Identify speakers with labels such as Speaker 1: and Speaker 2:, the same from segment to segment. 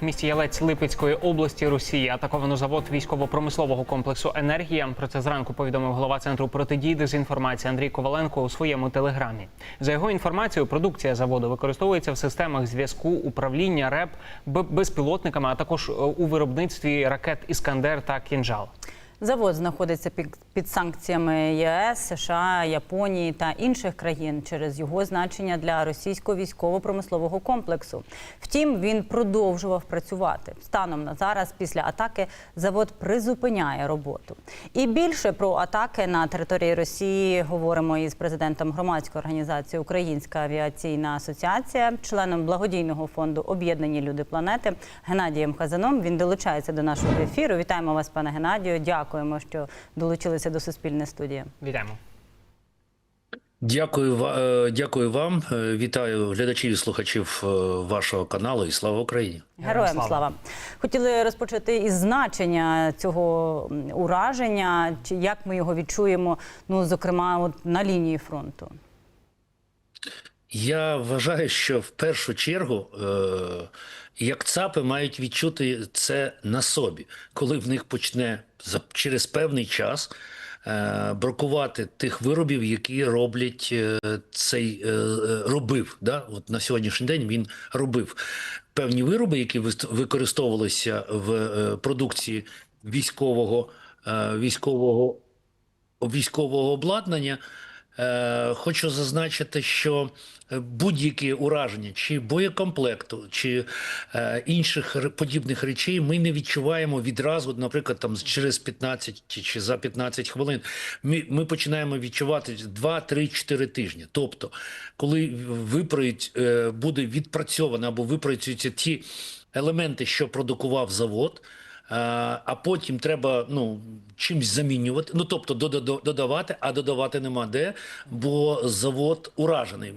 Speaker 1: В місті Ялець Липецької області Росії атаковано завод військово-промислового комплексу Енергія. Про це зранку повідомив голова центру протидії дезінформації Андрій Коваленко у своєму телеграмі. За його інформацією, продукція заводу використовується в системах зв'язку, управління РЕП, безпілотниками, а також е, у виробництві ракет Іскандер та Кінжал.
Speaker 2: Завод знаходиться під, санкціями ЄС, США, Японії та інших країн через його значення для російського військово-промислового комплексу. Втім, він продовжував працювати. Станом на зараз, після атаки, завод призупиняє роботу. І більше про атаки на території Росії говоримо із президентом громадської організації Українська авіаційна асоціація, членом благодійного фонду Об'єднані люди планети Геннадієм Казаном. Він долучається до нашого ефіру. Вітаємо вас, пане Геннадію. Дякуємо, що долучилися до суспільної студії.
Speaker 1: Вітаємо.
Speaker 3: Дякую, ва- е, дякую вам. Е, Вітаю глядачів і слухачів е, вашого каналу і слава Україні.
Speaker 2: Героям
Speaker 1: слава.
Speaker 2: слава. Хотіли розпочати із значення цього ураження, чи як ми його відчуємо, ну зокрема, от на лінії фронту.
Speaker 3: Я вважаю, що в першу чергу е, як ЦАПи мають відчути це на собі, коли в них почне через певний час е, бракувати тих виробів, які роблять е, цей робив. Да? От на сьогоднішній день він робив певні вироби, які використовувалися в продукції військового, військового військового обладнання. Е, Хочу зазначити, що будь-які ураження чи боєкомплекту, чи е, інших подібних речей ми не відчуваємо відразу, наприклад, там через 15 чи, за 15 хвилин. Ми, ми починаємо відчувати 2, 3, 4 тижні. Тобто, коли випрають, е, буде відпрацьовано або випрацюються ті елементи, що продукував завод. Е, А потім треба ну чимось замінювати. Ну тобто додавати, а додавати нема де, бо завод уражений.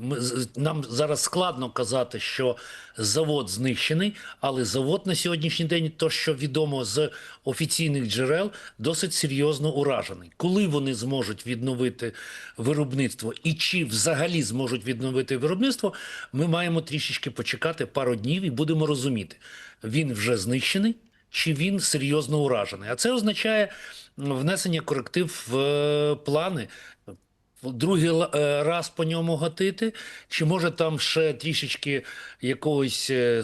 Speaker 3: Нам зараз складно казати, що завод знищений, але завод на сьогоднішній день, то що відомо з офіційних джерел, досить серйозно уражений. Коли вони зможуть відновити виробництво і чи взагалі зможуть відновити виробництво, ми маємо трішечки почекати пару днів і будемо розуміти, він вже знищений чи він серйозно уражений. А це означає внесення коректив в е, плани. Другий е, раз по ньому гатити, чи може там ще трішечки якогось е,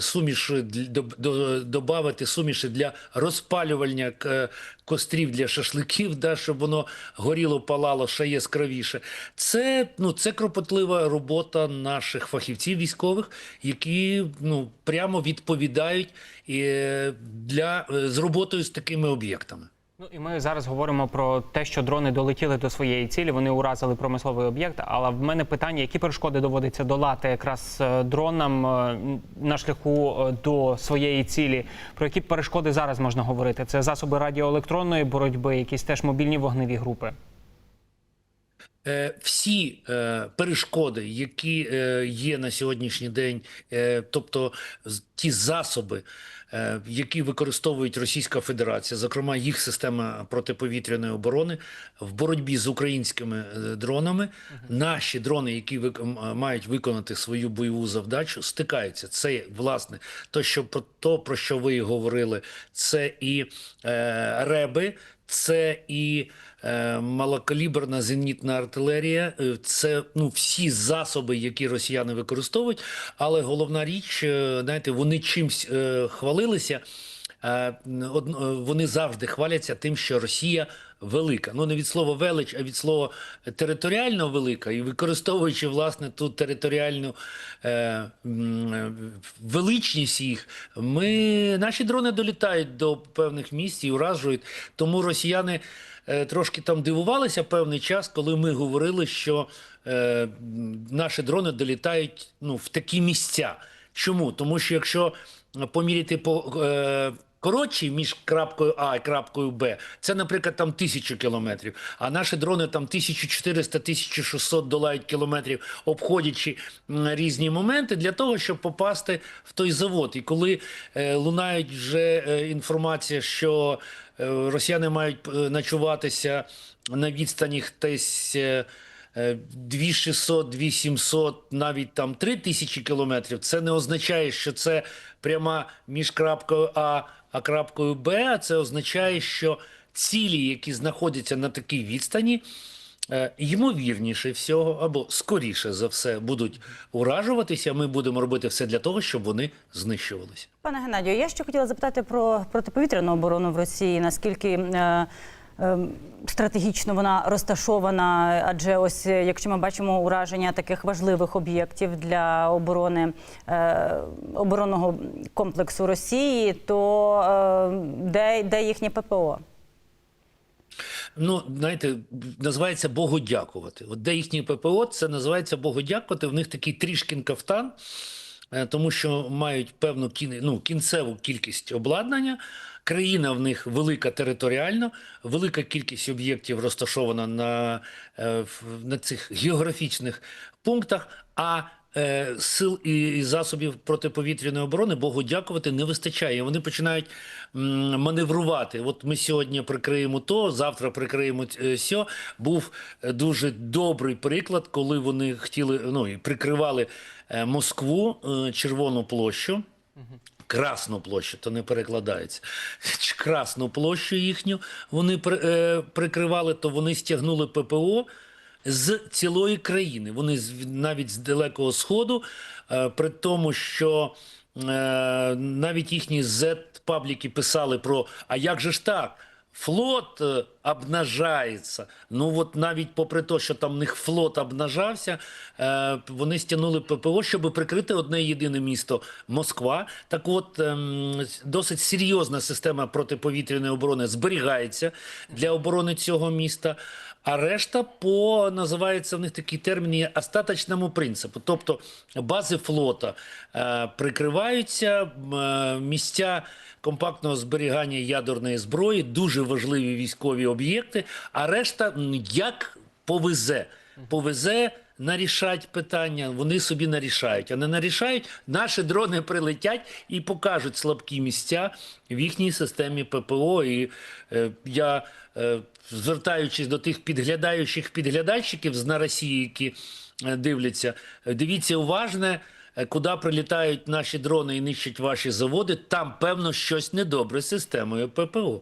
Speaker 3: до- додати суміші для розпалювання е, кострів для шашликів, да, щоб воно горіло, палало ще яскравіше. Це, ну, це кропотлива робота наших фахівців військових, які ну, прямо відповідають для, з роботою з такими об'єктами.
Speaker 1: Ну і ми зараз говоримо про те, що дрони долетіли до своєї цілі. Вони уразили промисловий об'єкт. Але в мене питання: які перешкоди доводиться долати якраз е, дронам е, на шляху е, до своєї цілі? Про які перешкоди зараз можна говорити? Це засоби радіоелектронної боротьби, якісь теж мобільні вогневі групи.
Speaker 3: Е, Всі е, перешкоди, які е, є на сьогоднішній день, тобто ті засоби, які використовують Російська Федерація, зокрема їх система протиповітряної оборони в боротьбі з українськими дронами, наші дрони, які мають виконати свою бойову завдачу, стикаються. Це власне то, що про то, про що ви говорили, це і е, реби, це і е, малокаліберна зенітна артилерія. е, Це ну всі засоби, які росіяни використовують. Але головна річ, е, знаєте, вони чимсь е, хвалилися. Е, е, Вони завжди хваляться тим, що Росія велика. Ну не від слова велич, а від слова територіально велика, і використовуючи власне ту територіальну е, е, величність їх, ми наші дрони долітають до певних місць і уражують. Тому росіяни е, трошки там дивувалися певний час, коли ми говорили, що е, наші дрони долітають ну, в такі місця. Чому? Тому що якщо поміряти по е, коротші між крапкою А і крапкою Б, це, наприклад, там тисячу кілометрів, а наші дрони там 1400-1600 долають кілометрів, обходячи різні моменти для того, щоб попасти в той завод. І коли е, лунають вже е, інформація, що е, росіяни мають е, ночуватися на відстані десь. е, е, 2600, 2700, навіть там 3000 кілометрів, це не означає, що це пряма між крапкою А а крапкою Б. Це означає, що цілі, які знаходяться на такій відстані, е, ймовірніше всього або скоріше за все будуть уражуватися. Ми будемо робити все для того, щоб вони знищувалися.
Speaker 2: Пане Геннадію, я ще хотіла запитати про протиповітряну оборону в Росії. Наскільки е, стратегічно вона розташована? Адже ось е, якщо ми бачимо ураження таких важливих об'єктів для оборони е, оборонного комплексу Росії, то е, де, де їхнє ППО?
Speaker 3: Ну, знаєте, називається Богодякувати. От де їхній ППО, це називається Богодякувати. В них такий трішкін кафтан, е, тому що мають певну ну, кінцеву кількість обладнання. Країна в них велика територіально, велика кількість об'єктів розташована на, е, на цих географічних пунктах. А е, сил і, засобів протиповітряної оборони Богу дякувати не вистачає. Вони починають маневрувати. От ми сьогодні прикриємо то, завтра прикриємо е, сьо. Був дуже добрий приклад, коли вони хотіли ну прикривали Москву, Червону площу. Красну площу, то не перекладається. Красну площу їхню вони е, прикривали, то вони стягнули ППО з цілої країни. Вони з, навіть з Далекого Сходу, е, при тому, що е, навіть їхні Z-пабліки писали про а як же ж так? Флот обнажається. Ну от навіть попри те, що там в них флот обнажався, е, вони стягнули ППО, щоб прикрити одне єдине місто Москва. Так от ем, досить серйозна система протиповітряної оборони зберігається для оборони цього міста. А решта по називається в них такий термін остаточному принципу. Тобто бази флота е, прикриваються, е, місця компактного зберігання ядерної зброї, дуже важливі військові об'єкти. А решта як повезе, повезе. Нарішать питання, вони собі нарішають, а не нарішають. Наші дрони прилетять і покажуть слабкі місця в їхній системі ППО. І е, я, е, звертаючись до тих підглядаючих підглядальщиків з на Росії, які е, дивляться, дивіться уважне, куди прилітають наші дрони і нищать ваші заводи. Там певно щось недобре з системою ППО.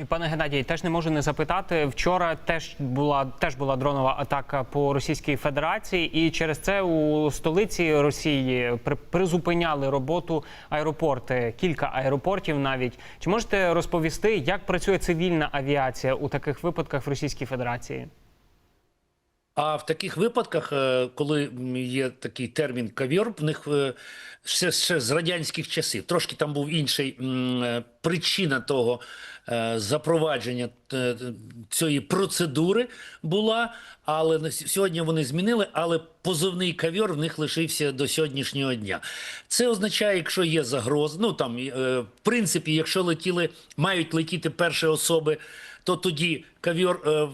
Speaker 1: І пане Геннадій, теж не можу не запитати. Вчора теж була теж була дронова атака по Російській Федерації, і через це у столиці Росії при- призупиняли роботу аеропорти, кілька аеропортів навіть. Чи можете розповісти, як працює цивільна авіація у таких випадках в Російській Федерації?
Speaker 3: А в таких випадках, е, коли є такий термін кавьор, в них е, ще, ще з радянських часів трошки там був інший е, причина того запровадження цієї процедури була, але сьогодні вони змінили. Але позивний кавьор в них лишився до сьогоднішнього дня. Це означає, якщо є загроза, ну там в принципі, якщо летіли, мають летіти перші особи то тоді кав'йор е,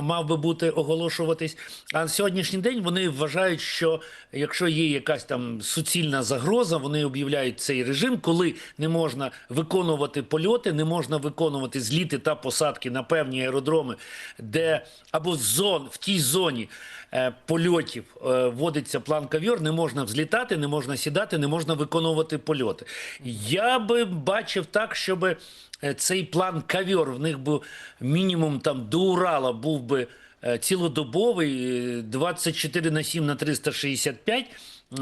Speaker 3: мав би бути оголошуватись. А на сьогоднішній день вони вважають, що якщо є якась там суцільна загроза, вони об'являють цей режим, коли не можна виконувати польоти, не можна виконувати зліти та посадки на певні аеродроми, де або зон в тій зоні. е, Польотів е, вводиться план кав'йор, не можна взлітати, не можна сідати, не можна виконувати польоти. Я би бачив так, щоб цей план кавьор в них був мінімум там до Урала був би е, цілодобовий, е, 24 на 7 на 365,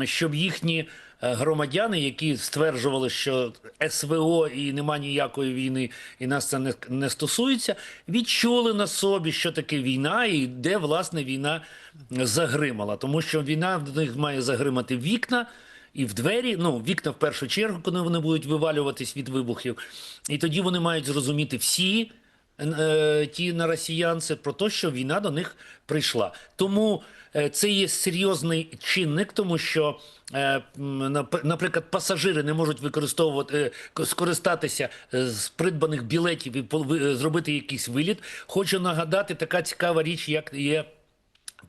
Speaker 3: щоб їхні е, громадяни, які стверджували, що СВО і нема ніякої війни, і нас це не, не стосується, відчули на собі, що таке війна і де власне війна загримала. Тому що війна в них має загримати вікна і в двері, ну, вікна в першу чергу, коли вони будуть вивалюватись від вибухів. І тоді вони мають зрозуміти всі е, ті на росіянці про те, що війна до них прийшла. Тому е, це є серйозний чинник, тому що, е, наприклад, пасажири не можуть використовувати е, скористатися е, з придбаних білетів і е, зробити якийсь виліт. Хочу нагадати така цікава річ, як є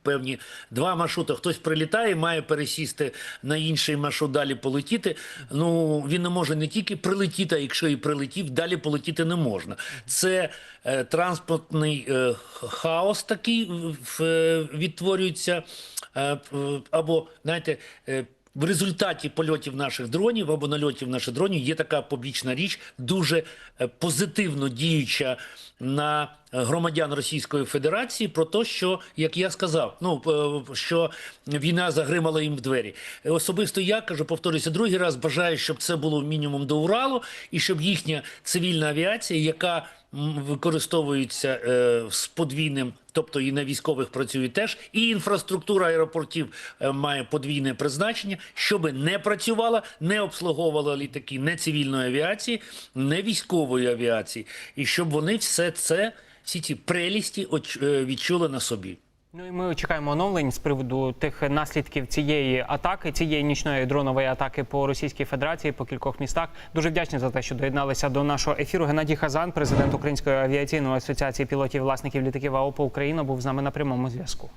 Speaker 3: Певні два маршрути. Хтось прилітає, має пересісти на інший маршрут, далі полетіти. Ну він не може не тільки прилетіти, а якщо і прилетів, далі полетіти не можна. Це е, транспортний е, хаос такий е, відтворюється. Е, або знаєте. е, в результаті польотів наших дронів або нальотів наших дронів є така побічна річ, дуже е, позитивно діюча на громадян Російської Федерації про те, що, як я сказав, ну е, що війна загримала їм в двері. Особисто я кажу, повторюся другий раз, бажаю, щоб це було мінімум до Уралу, і щоб їхня цивільна авіація, яка м, використовується е, з подвійним, тобто і на військових працює теж, і інфраструктура аеропортів е, має подвійне призначення, щоб не працювала, не обслуговувала літаки не цивільної авіації, не військової авіації, і щоб вони все це, всі ці прелісті е, відчули на собі.
Speaker 1: Ну і ми чекаємо оновлень з приводу тих наслідків цієї атаки, цієї нічної дронової атаки по Російській Федерації по кількох містах. Дуже вдячні за те, що доєдналися до нашого ефіру. Геннадій Хазан, президент Української авіаційної асоціації пілотів власників літаків АОП Україна, був з нами на прямому зв'язку.